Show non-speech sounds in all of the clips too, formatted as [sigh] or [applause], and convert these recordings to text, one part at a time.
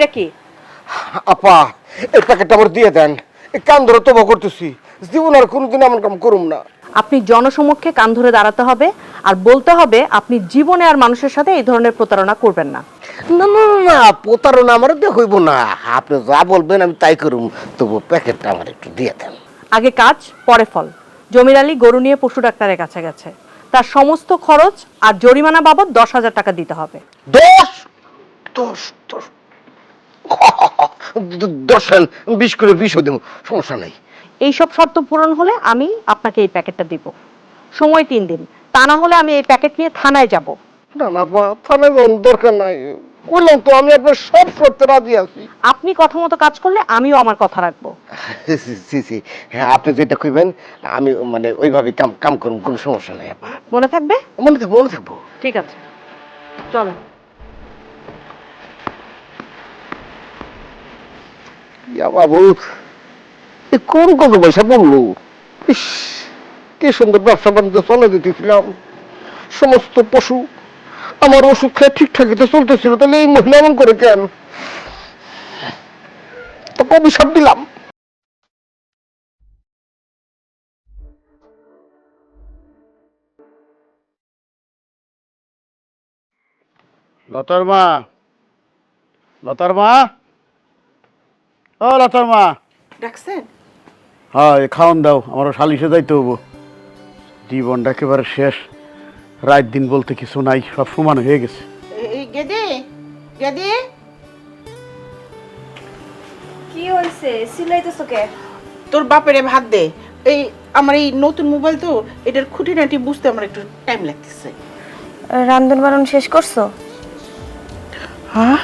এটা কি? আপা এই প্যাকেটটা আমার দিয়ে দেন। এই কান ধরে তবা করতেছি। জীবন আর কোনোদিন এমন কাম করুম না। আপনি জনসমক্ষে কান ধরে দাঁড়াতে হবে আর বলতে হবে আপনি জীবনে আর মানুষের সাথে এই ধরনের প্রতারণা করবেন না। না না প্রতারণা আমার দেখইব না। আপনি যা বলবেন আমি তাই করুম। তবু প্যাকেটটা আমার একটু দিয়ে দেন। আগে কাজ পরে ফল। জমির আলী গরু নিয়ে পশু ডাক্তারের কাছে গেছে। তার সমস্ত খরচ আর জরিমানা বাবদ দশ হাজার টাকা দিতে হবে। দশ? দশ দশ দ- দশ আন, বিশ করে বিশও দেবো সমস্যা নাই। এইসব শর্ত পূরণ হলে আমি আপনাকে এই প্যাকেটটা দিব। সময় তিন দিন। তা না হলে আমি এই প্যাকেট নিয়ে থানায় যাব। না না আপা থানায় যাওয়ার দরকার নাই। বললাম তো আমি আপনার সব করতে রাজি আছি। আপনি কথা মতো কাজ করলে আমিও আমার কথা রাখব। [laughs] জি জি হ্যাঁ আপনি যেটা কইবেন আমি মানে ওইভাবে কাম কাম করুন কোনো সমস্যা নাই। মনে থাকবে? মনে থাকব মনে থাকব। ঠিক আছে। চলো। কোন কত পয়সা বলল? ইস, কি সুন্দর ব্যবসা বাণিজ্য চলে দিতেছিলাম সমস্ত পশু আমার ওষুধ খেয়ে ঠিকঠাকই তো চলতেছিল, তাহলে এই মহিলা এমন করে কেন? তো দিলাম। লতার মা লতার মা? ও লতার মা। ডাকছেন? হ্যাঁ এ খাওয়ান দাও আমারও সালিশে যাইতে হব জীবনটা একেবারে শেষ। রাত দিন বলতে কিছু নাই সব সমান হয়ে গেছে। এই গেদে গেদে। কি হয়েছে সিলাইতেছো কে? তোর বাপেরে ভাত দে। এই আমার এই নতুন মোবাইল তো এটার খুঁটিনাটি বুঝতে আমার একটু টাইম লাগতেছে। রান্ধন বারণ শেষ করছ? হ্যাঁ?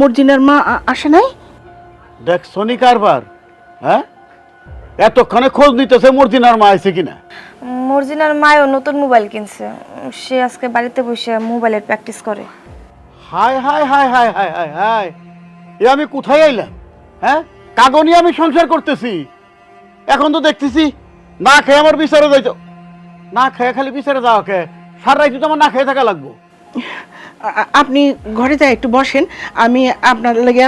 মর্জিনার মা আসে নাই? দেখ শনি কারবার হ্যাঁ? এতক্ষণে খোঁজ নিতেছে মর্জিনার মা আছে কিনা। মর্জিনার মায়ও নতুন মোবাইল কিনছে। সে আজকে বাড়িতে বসে মোবাইলের প্র্যাকটিস করে। Hi hi hi hi hi hi hi এ আমি কোথায় আইলাম হ্যাঁ? কাগনি আমি সংসার করতেছি। এখন তো দেখতেছি না খেয়ে আমার বিচারে যাইতো। না খেয়ে খালি বিচারে যাওয়া কে। সারা রাইতে তো আমার না খেয়ে থাকা লাগবো। আপনি ঘরে যাই একটু বসেন আমি আপনার লাগে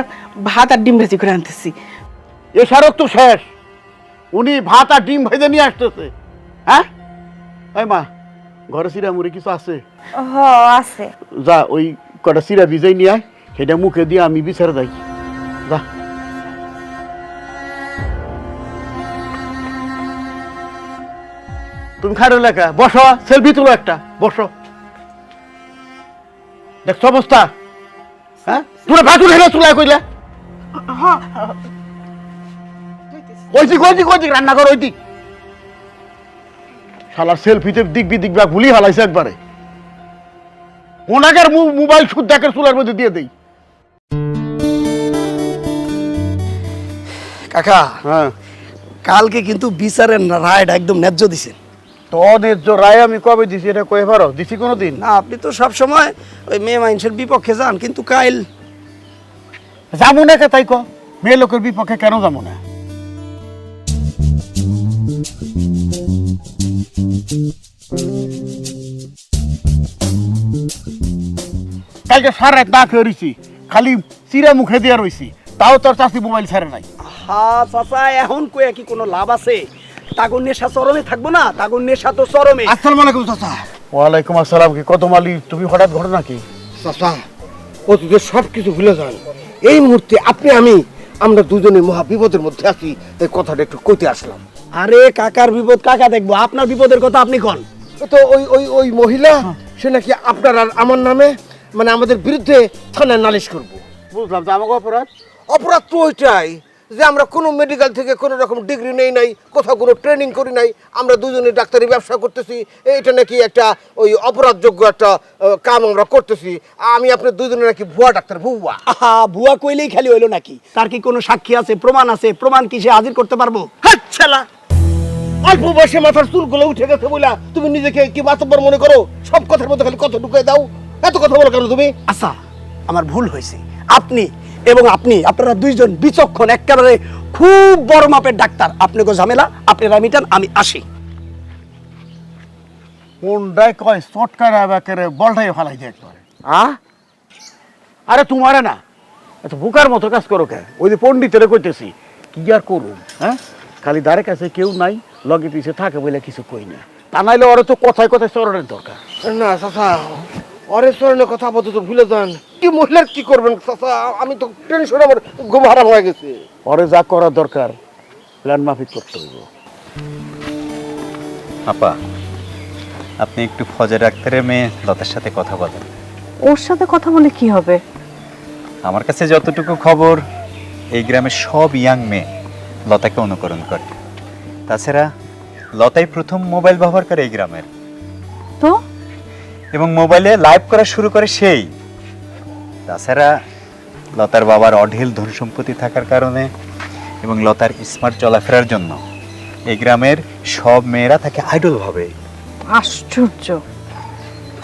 ভাত আর ডিম ভাজি করে আনতেছি। এ স্মারক তো শেষ। উনি ভাত আর ডিম ভেজে নিয়ে আসতেছে। হ্যাঁ? এই মা ঘরে সিরা মুড়ি কিছু আছে? হ আছে। যা ওই কটা সিরা ভিজাই নিয়ে আয় সেটা মুখে দিয়ে আমি বিচারে যাই। যা। তুমি খাড়ো লেখা বসো সেলফি তুলো একটা বসো। দেখছ অবস্থা? হ্যাঁ? তোরা ভাত উঠে চুলায় কইলে। ওইদিক ওইদিক ওইদিক রান্না কর ওইদিক। শালার সেলফিতে দিক বিদিক বা ভুলি হালাইছে একবারে। ওনাকের মু- মোবাইল শুদ্ধাকের চুলার মধ্যে দিয়ে দেই। কাকা হ্যাঁ। কালকে কিন্তু বিচারের রায়টা একদম ন্যায্য দিছেন। তো ন্যায্য রায় আমি কবে দিছি এটা কয়ে পারো? দিছি কোনো দিন না আপনি তো সব সময় ওই মেয়ে মানুষের বিপক্ষে যান কিন্তু কাইল। যাব না কে তাই ক? মেয়ে লোকের বিপক্ষে কেন যাব না? কালকে সারা রাত না খেয়ে রইছি খালি চিরা মুখে দিয়ে রইছি তাও তোর চাষি মোবাইল ছাড়ে নাই। হা চাচা এখন কয়ে কি কোনো লাভ আছে? তাগুর নেশা চরমে থাকব না তাগুর নেশা তো চরমে। আসসালামু আলাইকুম চাচা। ওয়ালাইকুম আসসালাম কি কত মালি? তুমি হঠাৎ ঘটনা কি? চাচা অতীতের সব কিছু ভুলে যান। এই মুহূর্তে আপনি আমি আমরা দুজনে মহা বিপদের মধ্যে আছি এই কথাটা একটু কইতে আসলাম। আরে কাকার বিপদ কাকা দেখব আপনার বিপদের কথা আপনি কন। তো ওই ওই ওই মহিলা সে নাকি আপনার আর আমার নামে মানে আমাদের বিরুদ্ধে থানায় নালিশ করব। বুঝলাম যে আমাকে অপরাধ? অপরাধ তো ওইটাই যে আমরা কোনো মেডিকেল থেকে কোনো রকম ডিগ্রি নেই নাই কোথাও কোনো ট্রেনিং করি নাই আমরা দুজনে ডাক্তারি ব্যবসা করতেছি এটা নাকি একটা ওই অপরাধযোগ্য একটা কাম আমরা করতেছি। আমি আপনার দুজনে নাকি ভুয়া ডাক্তার ভুয়া। আহা ভুয়া কইলেই খালি হইল নাকি? তার কি কোনো সাক্ষী আছে প্রমাণ আছে প্রমাণ কি সে হাজির করতে পারব? হাচ্ছালা অল্প বয়সে মাথার চুলগুলো উঠে গেছে বলে তুমি নিজেকে কি মাতব্বর মনে করো? সব কথার মধ্যে খালি কথা ঢুকে দাও। এত কথা বলো কেন তুমি? আচ্ছা আমার ভুল হয়েছে। আপনি এবং আপনি আপনারা দুইজন বিচক্ষণ একেবারে খুব বড় মাপের ডাক্তার। আপনাকে ঝামেলা আপনারা মিটান আমি আসি। কোনটাই কয় চটকারে বলটাই ফালাই দিয়ে একবারে। আ? আরে তোমারে না এত বোকার মতো কাজ করো কে? ওই যে পণ্ডিতের কইতেছি কি আর করুম হ্যাঁ? খালি দ্বারে কাছে কেউ নাই লগে পিছে থাকে বলে কিছু কই না। তা নাইলে ওরা তো কথায় কথায় চরণের দরকার। না চাচা অরের স্মরণের কথা আপাতত ভুলে যান। কি মহিলার কি করবেন চাচা? আমি তো টেনশন আমার ঘুম হারাম হয়ে গেছে। অরে যা করা দরকার প্ল্যান মাফিক করতে হইব। আপা আপনি একটু ফজর আক্তারের মেয়ে লতার সাথে কথা বলেন। ওর সাথে কথা বলে কি হবে? আমার কাছে যতটুকু খবর এই গ্রামের সব ইয়াং মেয়ে লতাকে অনুকরণ করে। তাছাড়া লতাই প্রথম মোবাইল ব্যবহার করে এই গ্রামের। এবং মোবাইলে লাইভ করা শুরু করে সেই। তাছাড়া লতার বাবার অঢেল ধন সম্পত্তি থাকার কারণে এবং লতার স্মার্ট চলাফেরার জন্য এই গ্রামের সব মেয়েরা তাকে আইডল ভাবে। আশ্চর্য।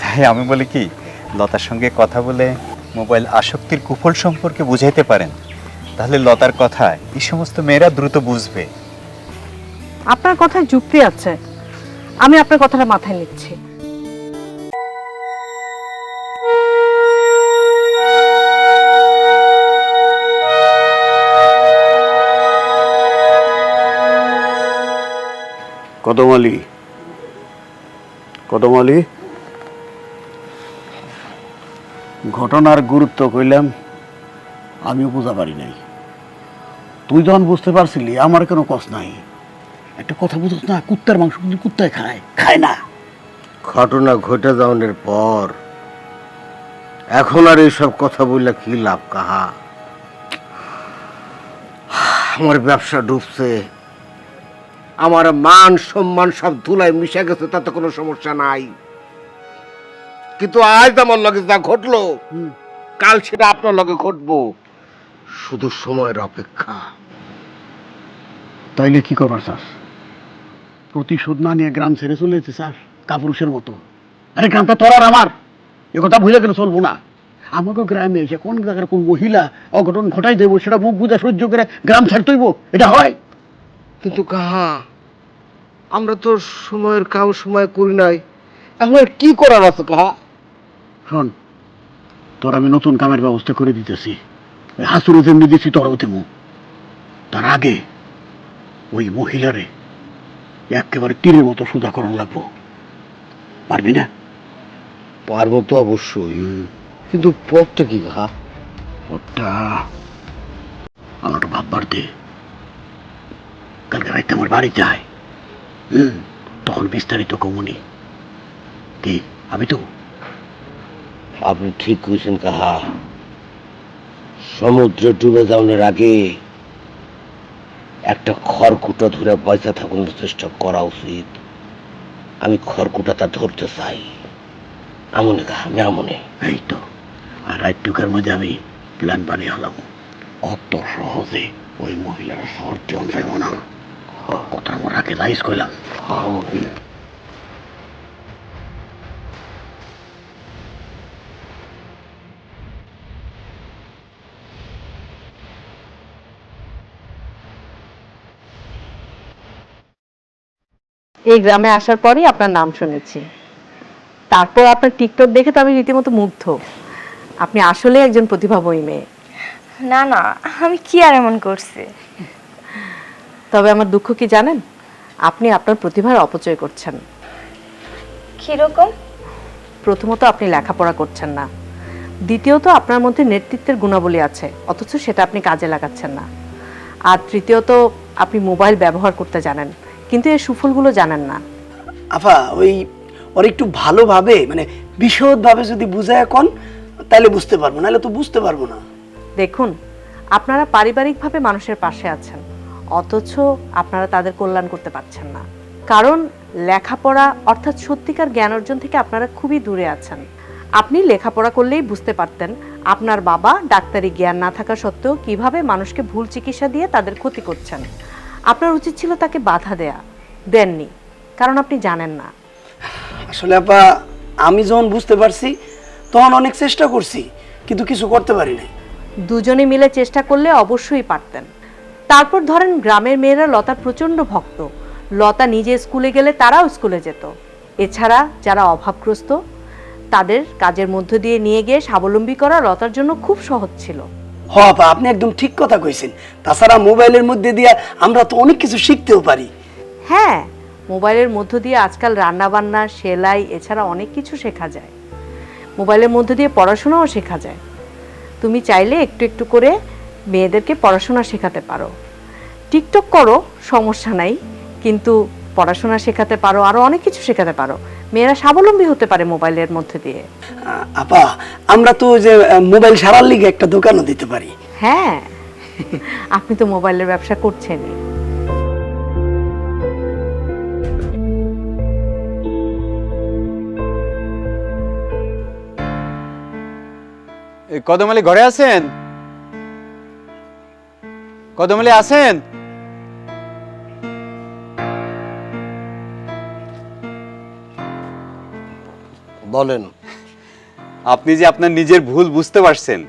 তাই আমি বলি কি লতার সঙ্গে কথা বলে মোবাইল আসক্তির কুফল সম্পর্কে বুঝাইতে পারেন। তাহলে লতার কথায় এই সমস্ত মেয়েরা দ্রুত বুঝবে। আপনার কথায় যুক্তি আছে। আমি আপনার কথাটা মাথায় নিচ্ছি। কদমালি কদমালি ঘটনার গুরুত্ব কইলাম, আমিও বুঝা পারি নাই। তুই যখন বুঝতে পারছিলি, আমার কোনো কষ নাই। একটা কথা বুঝছ না, কুত্তার মাংস কিন্তু কুত্তায় খায় খায় না। ঘটনা ঘটে যাওয়ার পর, এখন আর এইসব কথা বললে কি লাভ কাহা? আমার ব্যবসা ডুবছে আমার মান সম্মান সব ধুলায় মিশে গেছে তাতে কোনো সমস্যা নাই। কিন্তু আজ আমার লগে যা ঘটলো কাল সেটা আপনার লগে ঘটবো। শুধু সময়ের অপেক্ষা। তাইলে কি করবার স্যার? প্রতিশোধ না নিয়ে গ্রাম ছেড়ে চলে যেতে স্যার কাপুরুষের মতো। আরে গ্রামটা তোর আর আমার। এ কথা ভুলে গেলে চলবো না। আমাকে গ্রামে এসে কোন জায়গার কোন মহিলা অঘটন ঘটাই দেবো সেটা মুখ বুঝা সহ্য করে গ্রাম ছাড়তেইব এটা হয়? কিন্তু কাহা? আমরা তো সময়ের কাম সময় করি নাই। এখন কি করার আছে কাহা? শোন তোর আমি নতুন কামের ব্যবস্থা করে দিতেছি। হাসুরে যেমনি দিচ্ছি তোরাও দেবো তার আগে ওই মহিলারে একেবারে তীরের মতো সুদা করণ লাগবো। পারবি না? পারব তো অবশ্যই। কিন্তু পথটা কি কাহা? ওটা আমার ভাববার দে। কালকে রাইতে আমার বাড়ি যায়। হুম তখন বিস্তারিত কমুনি কি আমি তো? আপনি ঠিক কইছেন কাহা। সমুদ্রে ডুবে যাওয়ার আগে একটা খড়কুটা ধরে পয়সা থাকানোর চেষ্টা করা উচিত। আমি খড়কুটাটা ধরতে চাই। আমনে কাহা আমি আমনে। এই তো আর রাইটুকের মধ্যে আমি প্ল্যান বানিয়ে হলাম। অত সহজে ওই মহিলার শহর টিয়ন যাইব না। কথা আমার আগে রাইজ করলাম এই গ্রামে আসার পরেই আপনার নাম শুনেছি। তারপর আপনার টিকটক দেখে তো আমি রীতিমতো মুগ্ধ। আপনি আসলে একজন প্রতিভাময়ী মেয়ে। না না আমি কি আর এমন করছি? তবে আমার দুঃখ কি জানেন? আপনি আপনার প্রতিভার অপচয় করছেন। কীরকম? প্রথমত আপনি লেখাপড়া করছেন না। দ্বিতীয়ত আপনার মধ্যে নেতৃত্বের গুণাবলী আছে অথচ সেটা আপনি কাজে লাগাচ্ছেন না। আর তৃতীয়ত আপনি মোবাইল ব্যবহার করতে জানেন কিন্তু এর সুফলগুলো জানেন না। আফা ওই ওর একটু ভালোভাবে মানে বিশদভাবে যদি বুঝায় এখন তাহলে বুঝতে পারব নাহলে তো বুঝতে পারব না। দেখুন আপনারা পারিবারিকভাবে মানুষের পাশে আছেন। অথচ আপনারা তাদের কল্যাণ করতে পারছেন না। কারণ লেখাপড়া অর্থাৎ সত্যিকার জ্ঞান অর্জন থেকে আপনারা খুবই দূরে আছেন। আপনি লেখাপড়া করলেই বুঝতে পারতেন আপনার বাবা ডাক্তারি জ্ঞান না থাকা সত্ত্বেও কীভাবে মানুষকে ভুল চিকিৎসা দিয়ে তাদের ক্ষতি করছেন। আপনার উচিত ছিল তাকে বাধা দেয়া। দেননি। কারণ আপনি জানেন না। আসলে আপা আমি যখন বুঝতে পারছি তখন অনেক চেষ্টা করছি কিন্তু কিছু করতে পারি নাই। দুজনে মিলে চেষ্টা করলে অবশ্যই পারতেন। তারপর ধরেন গ্রামের মেয়েরা লতার প্রচণ্ড ভক্ত। লতা নিজে স্কুলে গেলে তারাও স্কুলে যেত। এছাড়া যারা অভাবগ্রস্ত তাদের কাজের মধ্য দিয়ে নিয়ে গিয়ে স্বাবলম্বী করা লতার জন্য খুব সহজ ছিল। হ আপা আপনি একদম ঠিক কথা কইছেন। তাছাড়া মোবাইলের মধ্যে দিয়ে আমরা তো অনেক কিছু শিখতেও পারি। হ্যাঁ মোবাইলের মধ্য দিয়ে আজকাল রান্না বান্না সেলাই এছাড়া অনেক কিছু শেখা যায়। মোবাইলের মধ্য দিয়ে পড়াশোনাও শেখা যায়। তুমি চাইলে একটু একটু করে মেয়েদেরকে পড়াশোনা শেখাতে পারো। টিকটক করো সমস্যা নাই কিন্তু পড়াশোনা শেখাতে পারো আরও অনেক কিছু শেখাতে পারো। মেয়েরা স্বাবলম্বী হতে পারে মোবাইলের মধ্যে দিয়ে। আপা আমরা তো যে মোবাইল সারার লিগে একটা দোকানও দিতে পারি। হ্যাঁ আপনি তো মোবাইলের ব্যবসা করছেনই এই কদমালি ঘরে আছেন? কদমালি আছেন? বলেন। আপনি যে আপনার নিজের ভুল বুঝতে পারছেন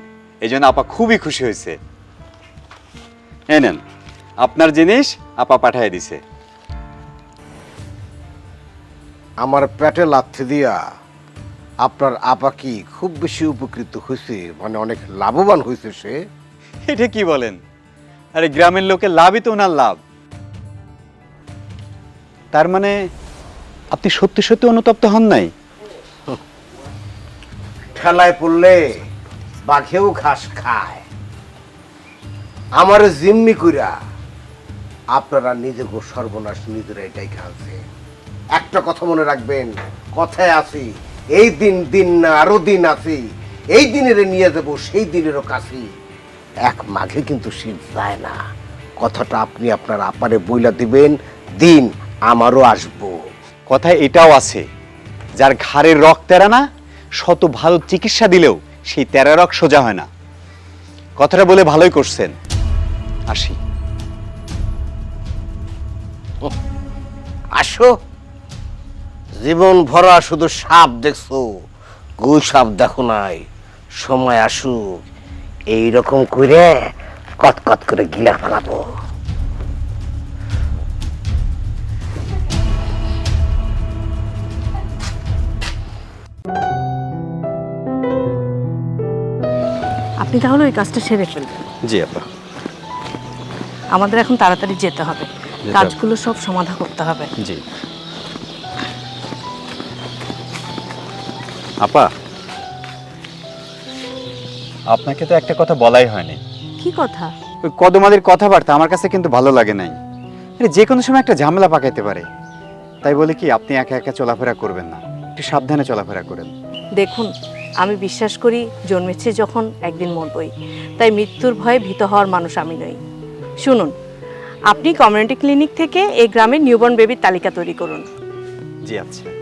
এই জন্য আপা খুবই খুশি হয়েছে। এই নেন আপনার জিনিস আপা পাঠিয়ে দিছে। আমার পেটে লাথি দিয়া আপনার আপা কি খুব বেশি উপকৃত হয়েছে মানে অনেক লাভবান হয়েছে সে। এটা কি বলেন? আরে গ্রামের লোকের লাভই তো ওনার লাভ। তার মানে আপনি সত্যি সত্যি অনুতপ্ত হন নাই? ঠেলায় পড়লে বাঘেও ঘাস খায়। আমার জিম্মি কইরা আপনারা নিজেকে সর্বনাশ নিজেরা এটাই খাচ্ছে। একটা কথা মনে রাখবেন, কথায় আছি, এই দিন দিন না, আরও দিন আছি, এই দিনের নিয়ে যাব, সেই দিনেরও কাছি। এক মাঘে কিন্তু শীত যায় না। কথাটা আপনি আপনার আপারে বইলা দিবেন দিন আমারও আসব। কথায় এটাও আছে যার ঘাড়ের রক তেরা না শত ভালো চিকিৎসা দিলেও সেই তেরা রক সোজা হয় না। কথাটা বলে ভালোই করছেন। আসি। আসো। জীবন ভরা শুধু সাপ দেখছ গু সাপ দেখো নাই সময় আসুক। এই রকম করে কটকট করে গিলা ফেলাবো। আপনি তাহলে ওই কাজটা সেরে ফেলবেন। জি আপা। আমাদের এখন তাড়াতাড়ি যেতে হবে। হবে। কাজগুলো সব সমাধা করতে হবে। জি। আপা আপনাকে তো একটা কথা বলাই হয়নি। কি কথা? ওই কদমাদের কথাবার্তা আমার কাছে কিন্তু ভালো লাগে নাই। আরে যে কোনো সময় একটা ঝামেলা পাকাইতে পারে। তাই বলে কি আপনি একা একা চলাফেরা করবেন না। একটু সাবধানে চলাফেরা করেন। দেখুন আমি বিশ্বাস করি জন্মেছি যখন একদিন মরবই। তাই মৃত্যুর ভয়ে ভীত হওয়ার মানুষ আমি নই। শুনুন আপনি কমিউনিটি ক্লিনিক থেকে এই গ্রামের নিউবর্ন বেবির তালিকা তৈরি করুন। জি আচ্ছা।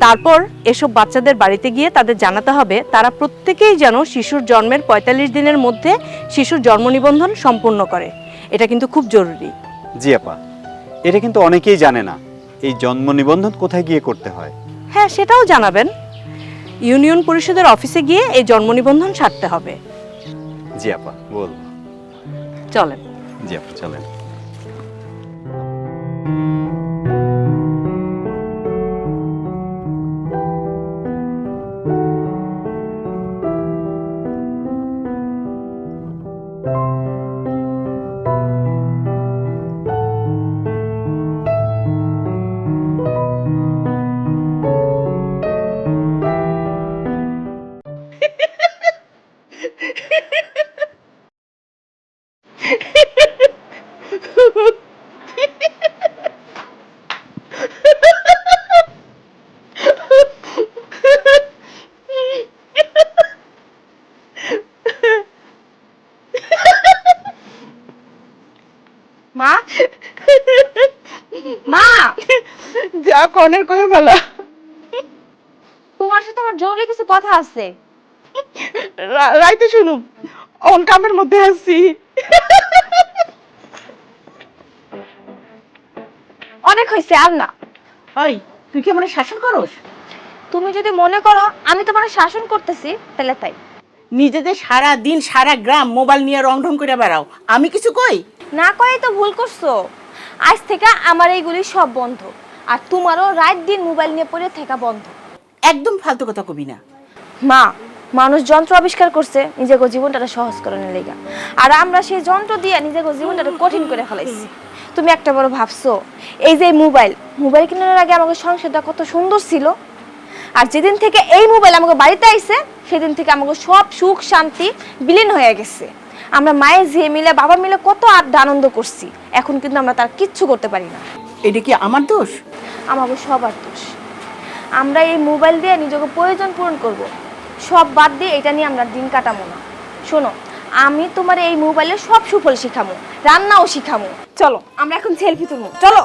তারপর এসব বাচ্চাদের বাড়িতে গিয়ে তাদের জানাতে হবে তারা প্রত্যেকেই যেন শিশুর জন্মের পঁয়তাল্লিশ দিনের মধ্যে শিশুর জন্ম নিবন্ধন সম্পূর্ণ করে। এটা কিন্তু খুব জরুরি। জি আপা এটা কিন্তু অনেকেই জানে না এই জন্ম নিবন্ধন কোথায় গিয়ে করতে হয়। হ্যাঁ সেটাও জানাবেন। ইউনিয়ন পরিষদের অফিসে গিয়ে এই জন্ম নিবন্ধন সারতে হবে। জি আপা বলব। চলেন। জি আপা চলেন। মা? মা! যা কনের কয়ে ভালো তোমার সাথে আমার জরুরি কিছু কথা আছে। রাইতে শুনুম অন কামের মধ্যে আছি। অনেক হয়েছে আর না। ওই তুই কি মানে শাসন করস? তুমি যদি মনে করো আমি তোমার শাসন করতেছি তাহলে তাই। নিজেদের সারা দিন সারা গ্রাম মোবাইল নিয়ে রং ঢং করে বেড়াও। আমি কিছু কই? না কই তো ভুল করছ। আজ থেকে আমার এইগুলি সব বন্ধ। আর তোমারও রাত দিন মোবাইল নিয়ে পড়ে থাকা বন্ধ। একদম ফালতু কথা কবি না। মা মানুষ যন্ত্র আবিষ্কার করছে নিজেকে জীবনটা সহজ করে লেগা। আর আমরা সেই যন্ত্র দিয়ে নিজেকে জীবনটা কঠিন করে ফেলাইছি। তুমি একটা বড় ভাবছ এই যে মোবাইল মোবাইল কেনার আগে আমাকে সংসারটা কত সুন্দর ছিল। আর যেদিন থেকে এই মোবাইল আমাকে বাড়িতে আইছে সেদিন থেকে আমাকে সব সুখ শান্তি বিলীন হয়ে গেছে। আমরা মায়ের ঝিয়ে মিলে বাবা মিলে কত আড্ডা আনন্দ করছি এখন কিন্তু আমরা তার কিচ্ছু করতে পারি না। এটা কি আমার দোষ? আমাকে সবার দোষ। আমরা এই মোবাইল দিয়ে নিজেকে প্রয়োজন পূরণ করব। সব বাদ দিয়ে এটা নিয়ে আমরা দিন কাটাবো না। শোনো আমি তোমার এই মোবাইলে সব সুফল শিখামো রান্নাও শিখামো। চলো আমরা এখন সেলফি তুলবো। চলো।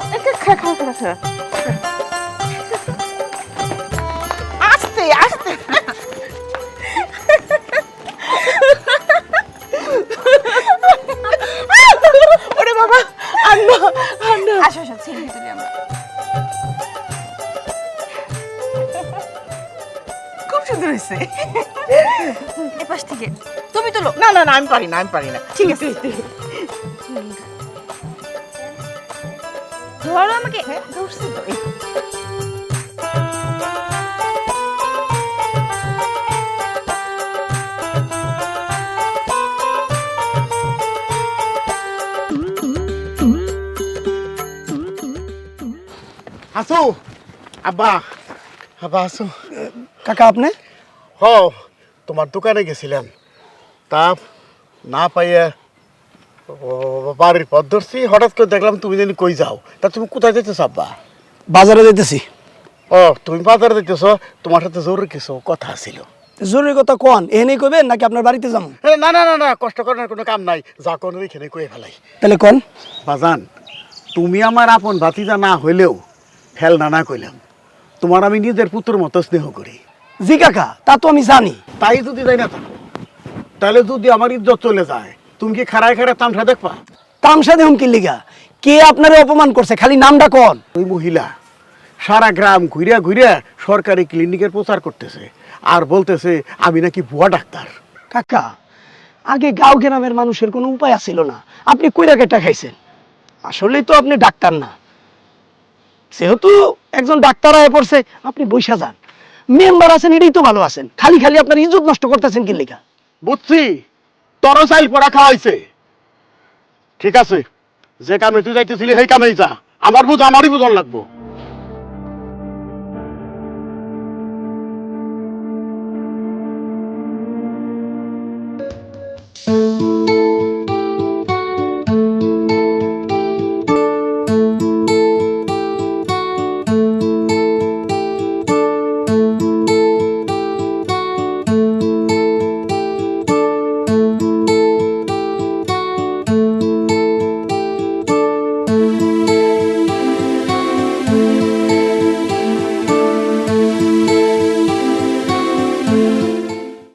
আস্তে আস্তে। ওরে বাবা আন্না আন্না। আসো আসো সেলফি তুলি আমরা। হয়েছে। এপাশ থেকে। তুমি তুলো না না না আমি পারি না আমি পারি না। ঠিক আছে। ধরো আমাকে। ধরছি তো। আসো আব্বা। আব্বা আসো কাকা আপনি? হ তোমার দোকানে গেছিলাম। তা না পাইয়া বাড়ির পথ ধরছি হঠাৎ করে দেখলাম তুমি জানি কই যাও। তা তুমি কোথায় যেতেছ আব্বা? বাজারে যেতেছি ও তুমি বাজারে যেতেছ তোমার সাথে জরুরি কিছু কথা ছিল। জরুরি কথা কন? এখানেই কইবেন নাকি আপনার বাড়িতে যাম? না না না না কষ্ট করার কোনো কাম নাই। যা কোনো এখানে কয়ে ফেলাই। তাহলে কন? বাজান তুমি আমার আপন ভাতিজা না হইলেও ফেল না না কইলাম। তোমার আমি নিজের পুত্র মতো স্নেহ করি। জি কাকা তা তো আমি জানি। তাই যদি যাই না থাকো তাহলে যদি আমার ইজ্জত চলে যায় তুমি কি খাড়ায় খাড়ায় তামসা দেখবা? তামসা দেখুন কি লিগা? কে আপনারে অপমান করছে? খালি নামটা কন। ওই মহিলা সারা গ্রাম ঘুরিয়া ঘুরিয়া সরকারি ক্লিনিকের প্রচার করতেছে আর বলতেছে আমি নাকি ভুয়া ডাক্তার। কাকা আগে গাঁও গ্রামের মানুষের কোনো উপায় ছিল না। আপনি কইরা কেটা খাইছেন। আসলেই তো আপনি ডাক্তার না। যেহেতু একজন ডাক্তার হয়ে পড়ছে আপনি বৈশা যান। মেম্বার আছেন, এটাই তো ভালো আছেন। খালি খালি আপনার ইজ্জত নষ্ট করতেছেন কি লেখা বুঝছি তর চাইল পড়া খাওয়াইছে ঠিক আছে, যে কামে তুই যাইতেছিলি, সেই কামেই যা। আমার বুঝ, আমারই বুঝন লাগবো।